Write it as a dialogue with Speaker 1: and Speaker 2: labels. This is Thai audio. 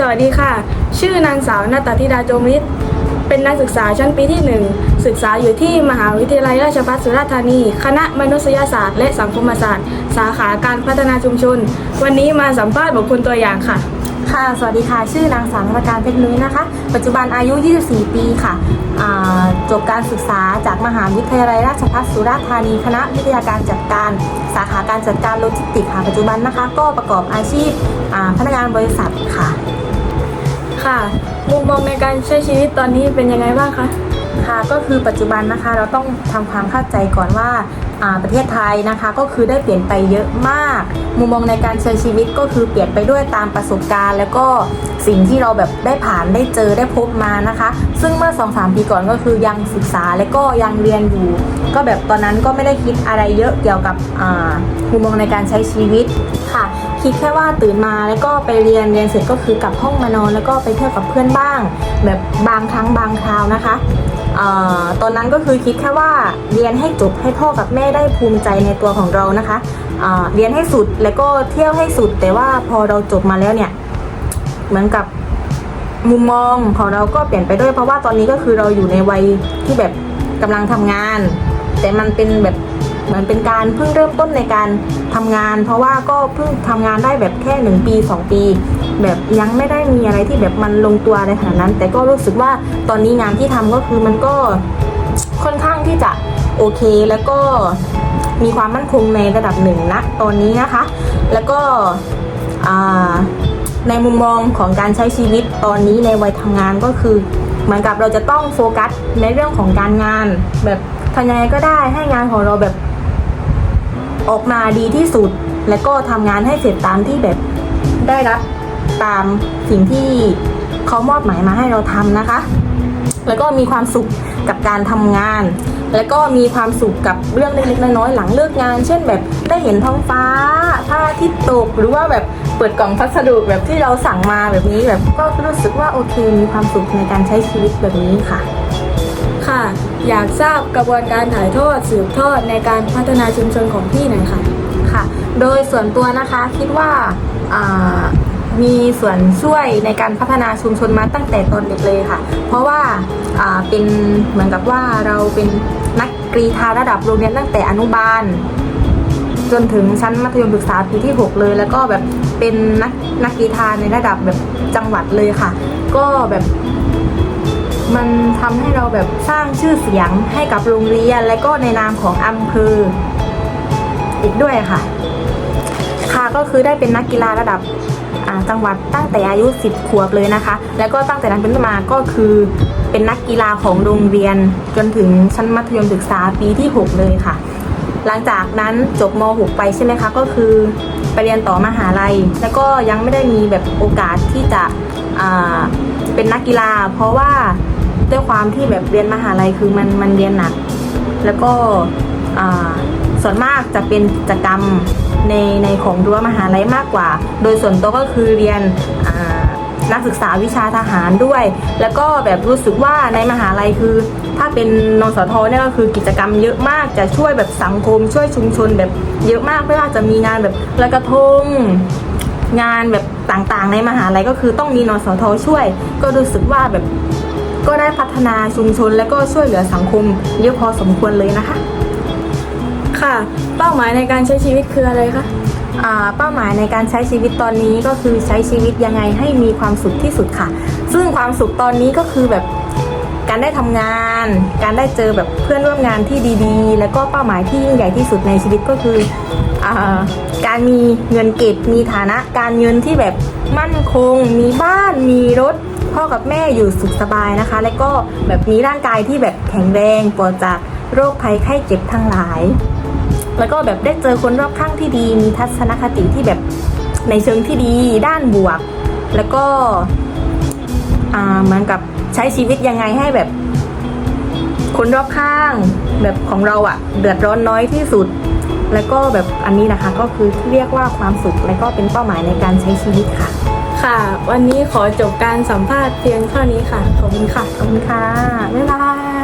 Speaker 1: สวัสดีค่ะ ชื่อนางสาวนาตาธิดาโจมฤทธิ์เป็นนักศึกษาชั้นปีที่ 1 ศึกษาอยู่ที่มหาวิทยาลัยราชภัฏสุราษฎร์ธานี คณะมนุษยศาสตร์และสังคมศาสตร์ สาขาการพัฒนาชุมชน วันนี้มาสัมภาษณ์บุคคลตัวอย่างค่ะ
Speaker 2: ค่ะ สวัสดีค่ะ ชื่อนางสาวนการเพชรนุ้ยนะคะ ปัจจุบันอายุ 24 ปีค่ะ จบการศึกษาจากมหาวิทยาลัยราชภัฏสุราษฎร์ธานี คณะวิทยาการจัดการสาขาการจัดการโลจิสติกส์ค่ะ ปัจจุบันนะคะ ก็ประกอบอาชีพพนักงานบริษัทค่ะ
Speaker 1: ค่ะมุมมองในการใช้ชีวิตตอนนี้เป็นยังไงบ้างคะ
Speaker 2: ค่ะก็คือปัจจุบันนะคะเราต้องทำความเข้าใจก่อนว่าประเทศไทยนะคะก็คือได้เปลี่ยนไปเยอะมาก มุมมองในการใช้ชีวิตก็คือเปลี่ยนไปด้วยตามประสบการณ์ แล้วก็สิ่งที่เราแบบได้ผ่านได้เจอได้พบมานะคะ ซึ่งเมื่อ2อสปีก่อนก็คือยังศึกษาและก็ยังเรียนอยู่ ก็แบบตอนนั้นก็ไม่ได้คิดอะไรเยอะเกี่ยวกับมุมมองในการใช้ชีวิตค่ะ คิดแค่ว่าตื่นมาแล้วก็ไปเรียนเรียนเสร็จก็คือกลับห้องมานอนแล้วก็ไปเที่ยวกับเพื่อนบ้าง แบบบางครั้งบางคราวนะคะอ่าตอนนั้นก็คือคิดแค่ว่าเรียนให้จบให้พ่อกับแม่ได้ภูมิใจในตัวของเรานะคะเรียนให้สุดแล้วก็เที่ยวให้สุด แต่ว่าพอเราจบมาแล้วเนี่ยเหมือนกับมุมมองของเราก็เปลี่ยนไปด้วยเพราะว่าตอนนี้ก็คือเราอยู่ในวัยที่แบบกำลังทำงาน แต่มันเป็นแบบ เหมือนเป็นการเพิ่งเริ่มต้นในการทำงาน เพราะว่าก็เพิ่งทำงานได้แบบแค่หนึ่งปีสองปี แบบยังไม่ได้มีอะไรที่แบบมันลงตัวอะไรขนาดนั้น แต่ก็รู้สึกว่าตอนนี้งานที่ทำก็คือมันก็ค่อนข้างที่จะโอเคแล้วก็มีความมั่นคงในระดับหนึ่งนะตอนนี้นะคะ แล้วก็ในมุมมองของการใช้ชีวิตตอนนี้ในวัยทำงานก็คือ เหมือนกับเราจะต้องโฟกัสในเรื่องของการงาน แบบทำยังไงก็ได้ให้งานของเราแบบ ออกมาดีที่สุด แล้วก็ทำงานให้เสร็จตามที่แบบได้รับตามสิ่งที่เขามอบหมายมาให้เราทำนะคะ แล้วก็มีความสุขกับการทำงาน แล้วก็มีความสุขกับเรื่องเล็กๆน้อยๆหลังเลิกงาน เช่นแบบได้เห็นท้องฟ้าพระอาทิตย์ตกหรือว่าแบบเปิดกล่องพัสดุแบบที่เราสั่งมาแบบนี้แบบก็รู้สึกว่าโอเค มีความสุขในการใช้ชีวิตแบบนี้ค่ะ
Speaker 1: ค่ะ อยากทราบกระบวนการถ่ายทอดสืบทอดในการพัฒนาชุมชนของพี่หน่อยค่ะ
Speaker 2: ค่ะ โดยส่วนตัวนะคะคิดว่าามีส่วนช่วยในการพัฒนาชุมชนมาตั้งแต่ตอนเด็กเลยค่ะ เพราะว่าอ่าเป็นเหมือนกับว่าเราเป็นนักกรีธาระดับโรงเรียนตั้งแต่อนุบาล จนถึงชั้นมัธยมศึกษาปีที่ 6 เลย แล้วก็แบบเป็นนักนักกีฬาในระดับแบบจังหวัดเลยค่ะ ก็แบบ มันทำให้เราแบบสร้างชื่อเสียงให้กับโรงเรียน และก็ในนามของอำเภออีกด้วยค่ะ ค่ะก็คือได้เป็นนักกีฬาระดับจังหวัดตั้งแต่อายุ 10 ขวบเลยนะคะ แล้วก็ตั้งแต่นั้นเป็นต้นมาก็คือเป็นนักกีฬาของโรงเรียนจนถึงชั้นมัธยมศึกษาปีที่ 6 เลยค่ะ หลังจากนั้นจบม .6 ไปใช่ไหมคะก็คือไปเรียนต่อมหาลัย แล้วก็ยังไม่ได้มีแบบโอกาสที่จะเป็นนักกีฬา เพราะว่า ด้วยความที่แบบเรียนมหาลัยคือมันมันเรียนหนัก แล้วก็อ่าส่วนมากจะเป็นกิจกรรมในในของรั้วมหาลัยมากกว่า โดยส่วนตัวก็คือเรียนอ่านักศึกษาวิชาทหารด้วย แล้วก็แบบรู้สึกว่าในมหาลัยคือ ถ้าเป็นนสทเนี่ยก็คือกิจกรรมเยอะมากจะช่วยแบบสังคม ช่วยชุมชนแบบเยอะมากไม่ว่าจะมีงานแบบลอยกระทงงานแบบต่างๆ ในมหาลัยก็คือต้องมีนสทช่วย ก็รู้สึกว่าแบบ ก็ได้พัฒนาชุมชน และก็ช่วยเหลือสังคมเยอะพอสมควรเลยนะคะ
Speaker 1: ค่ะ เป้าหมายในการใช้ชีวิตคืออะไรคะ
Speaker 2: อ่าเป้าหมายในการใช้ชีวิตตอนนี้ก็คือใช้ชีวิตยังไงให้มีความสุขที่สุดค่ะ ซึ่งความสุขตอนนี้ก็คือแบบการได้ทำงาน การได้เจอแบบเพื่อนร่วมงานที่ดีๆ แล้วก็เป้าหมายที่ยิ่งใหญ่ที่สุดในชีวิตก็คืออาการมีเงินเก็บมีฐานะการเงินที่แบบมั่นคง มีบ้านมีรถ พ่อกับแม่อยู่สุขสบายนะคะ แล้วก็แบบมีร่างกายที่แบบแข็งแรงปลอดจากโรคภัยไข้เจ็บทั้งหลาย แล้วก็แบบได้เจอคนรอบข้างที่ดี มีทัศนคติที่แบบในเชิงที่ดีด้านบวก แล้วก็เหมือนกับใช้ชีวิตยังไงให้แบบ คนรอบข้างแบบของเราอะเดือดร้อนน้อยที่สุด แล้วก็แบบอันนี้นะคะก็คือที่เรียกว่าความสุขและก็เป็นเป้าหมายในการใช้ชีวิตค่ะ
Speaker 1: ค่ะ วันนี้ขอจบการสัมภาษณ์เพียงเท่านี้ค่ะ ขอบคุณค่ะ
Speaker 2: ขอบคุณค่ะ บ๊ายบาย